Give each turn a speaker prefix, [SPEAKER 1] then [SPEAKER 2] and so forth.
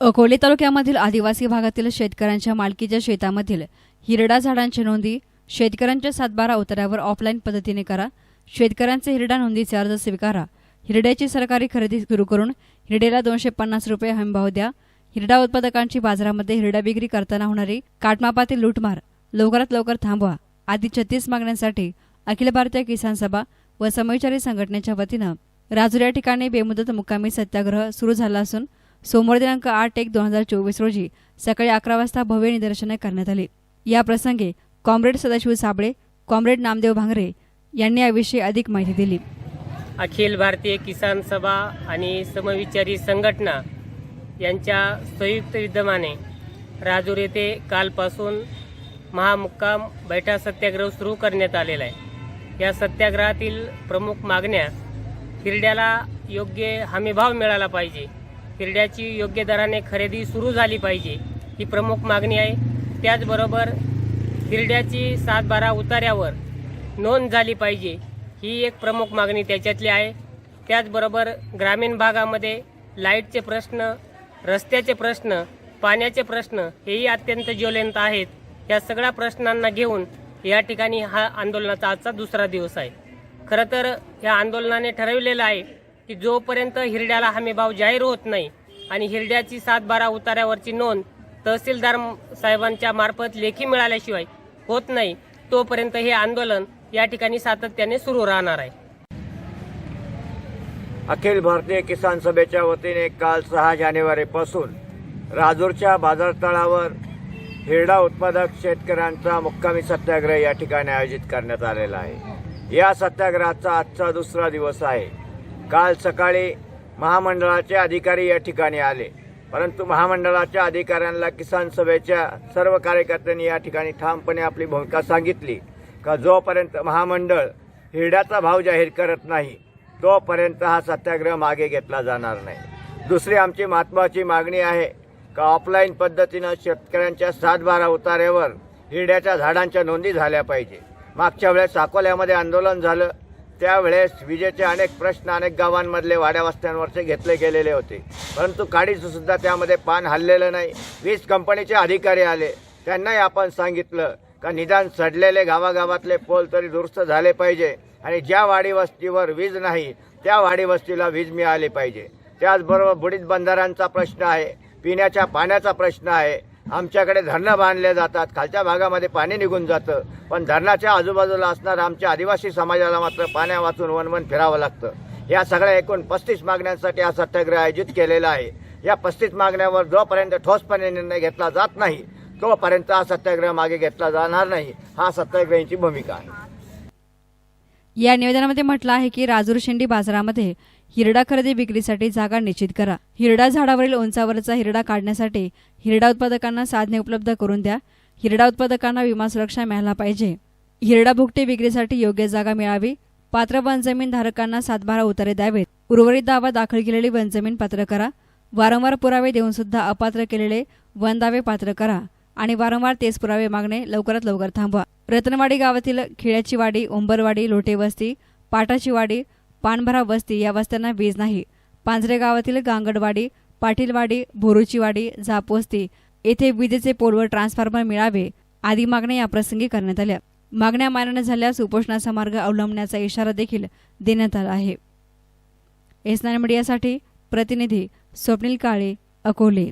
[SPEAKER 1] अकोले तालुक्यामधील आदिवासी भागातील शेतकऱ्यांच्या मालकीच्या शेतामधील हिरडा झाडांची नोंदी शेतकऱ्यांच्या सातबारा उतार्यावर ऑफलाईन पद्धतीने करा. शेतकऱ्यांचे हिरडा नोंदीचे अर्ज स्वीकारा. हिरड्याची सरकारी खरेदी सुरू करून हिरडेला दोनशे पन्नास रुपये हमीभाव द्या. हिरडा उत्पादकांची बाजारामध्ये हिरडा विक्री करताना होणारी काटमापातील लूटमार लवकरात लवकर थांबवा. आदी छत्तीस मागण्यांसाठी अखिल भारतीय किसान सभा व समविचारी संघटनेच्या वतीनं राजूर या ठिकाणी बेमुदत मुक्कामी सत्याग्रह सुरू झाला असून सोमवार दिनांक आठ एक दोन हजार चोवीस रोजी सकाळी अकरा वाजता भव्य निदर्शने करण्यात आली. या प्रसंगी कॉम्रेड सदाशिव साबळे कॉम्रेड नामदेव भांगरे यांनी याविषयी अधिक माहिती दिली.
[SPEAKER 2] अखिल भारतीय किसान सभा आणि समविचारी संघटना यांच्या संयुक्त विद्यमाने राजूर येथे कालपासून महामुक्काम बैठा सत्याग्रह सुरू करण्यात आलेला आहे. या सत्याग्रहातील प्रमुख मागण्या हिरड्याला योग्य हमीभाव मिळाला पाहिजे. हिरड्याची योग्य दराने खरेदी सुरू झाली पाहिजे ही प्रमुख मागणी आहे. त्याचबरोबर हिरड्याची सात बारा उतार्यावर नोंद झाली पाहिजे ही एक प्रमुख मागणी त्याच्यातली आहे. त्याचबरोबर ग्रामीण भागामध्ये लाईटचे प्रश्न रस्त्याचे प्रश्न पाण्याचे प्रश्न हेही अत्यंत ज्वलंत आहेत. या सगळ्या प्रश्नांना घेऊन या ठिकाणी हा आंदोलनाचा आजचा दुसरा दिवस आहे. खरं तर या आंदोलनाने ठरवलेलं आहे की जोपर्यंत हिरड्याला हमीभाव जाहीर होत नाही आणि हिरड्याची सात बारा उतार्यावरची नोंद तहसीलदार साहेबांच्या मार्फत लेखी मिळाल्याशिवाय होत नाही तोपर्यंत हे आंदोलन या ठिकाणी सातत्याने सुरू राहणार आहे.
[SPEAKER 3] अखिल भारतीय किसान सभेच्या वतीने काल सहा जानेवारीपासून राजूरच्या बाजारतळावर हिरडा उत्पादक शेतकऱ्यांचा मुक्कामी सत्याग्रह या ठिकाणी आयोजित करण्यात आलेला आहे. या सत्याग्रहाचा आजचा दुसरा दिवस आहे. काल सकाळी महामंडळाचे अधिकारी या ठिकाणी आले. परंतु महामंडळाच्या अधिकाऱ्यांना किसान सभेच्या सर्व कार्यकर्त्यांनी या ठिकाणी ठामपणे आपली भूमिका सांगितली का जोपर्यंत महामंडळ हिरड्याचा भाव जाहीर करत नाही तोपर्यंत हा सत्याग्रह मागे घेतला जाणार नाही. दुसरी आमची महत्त्वाची मागणी आहे का ऑफलाईन पद्धतीनं शेतकऱ्यांच्या सात बारा हिरड्याच्या झाडांच्या नोंदी झाल्या पाहिजे. मागच्या वेळेस अकोल्यामध्ये आंदोलन झालं त्यावेळेस विजेचे अनेक प्रश्न अनेक गावांमधले वाड्या वस्त्यांवरचे घेतले गेलेले होते. परंतु काडीचं सुद्धा त्यामध्ये पान हल्लेलं नाही. वीज कंपनीचे अधिकारी आले. त्यांनाही आपण सांगितलं का निदान सडलेले गावागावातले पोल तरी दुरुस्त झाले पाहिजे आणि ज्या वाडी वस्तीवर वीज नाही त्या वाडी वस्तीला वीज मिळाली पाहिजे. त्याचबरोबर बुडीत बंधाऱ्यांचा प्रश्न आहे पिण्याच्या पाण्याचा प्रश्न आहे आमच्याकडे धरणं बांधले जातात. खालच्या भागामध्ये पाणी निघून जातं. पण धरणाच्या आजूबाजूला असणाऱ्या आमच्या आदिवासी समाजाला मात्र पाण्या वाचून वनवन फिरावं लागतं. या सगळ्या एकूण पस्तीस मागण्यांसाठी हा सत्याग्रह आयोजित केलेला आहे. या पस्तीस मागण्यावर जोपर्यंत ठोसपणे निर्णय घेतला जात नाही तोपर्यंत हा सत्याग्रह मागे घेतला जाणार नाही. हा सत्याग्रहीची भूमिका आहे.
[SPEAKER 1] या निवेदनामध्ये म्हटलं आहे की राजूर शेंडी बाजारामध्ये हिरडा खरेदी विक्रीसाठी जागा निश्चित करा. हिरडा झाडावरील उंचावरचा हिरडा काढण्यासाठी हिरडा उत्पादकांना साधने उपलब्ध करून द्या. हिरडा उत्पादकांना विमा सुरक्षा मिळाला पाहिजे. हिरडा भुकटे विक्रीसाठी योग्य जागा मिळावी. पात्र वनजमीन धारकांना सातबारा उतारे द्यावेत. उर्वरित दावा दाखल केलेली वनजमीन पात्र करा. वारंवार पुरावे देऊन सुद्धा अपात्र केलेले वन दावे पात्र करा. आणि वारंवार तेच पुरावे मागणे लवकरात लवकर थांबवा. रतनवाडी गावातील खिळ्याची वाडी उंबरवाडी लोटे वस्ती पाटाची वाडी पानभरा वस्ती या वस्त्यांना वीज नाही. पांजरे गावातील गांगडवाडी पाटीलवाडी भोरूची वाडी झाप वस्ती येथे विजेचे पोलवर ट्रान्सफॉर्मर मिळावे आदी मागण्या याप्रसंगी करण्यात आल्या. मागण्या मान्य न झाल्यास उपोषणाचा मार्ग अवलंबण्याचा इशारा देखील देण्यात आला आहे. एसनान मीडियासाठी प्रतिनिधी स्वप्नील काळे अकोले.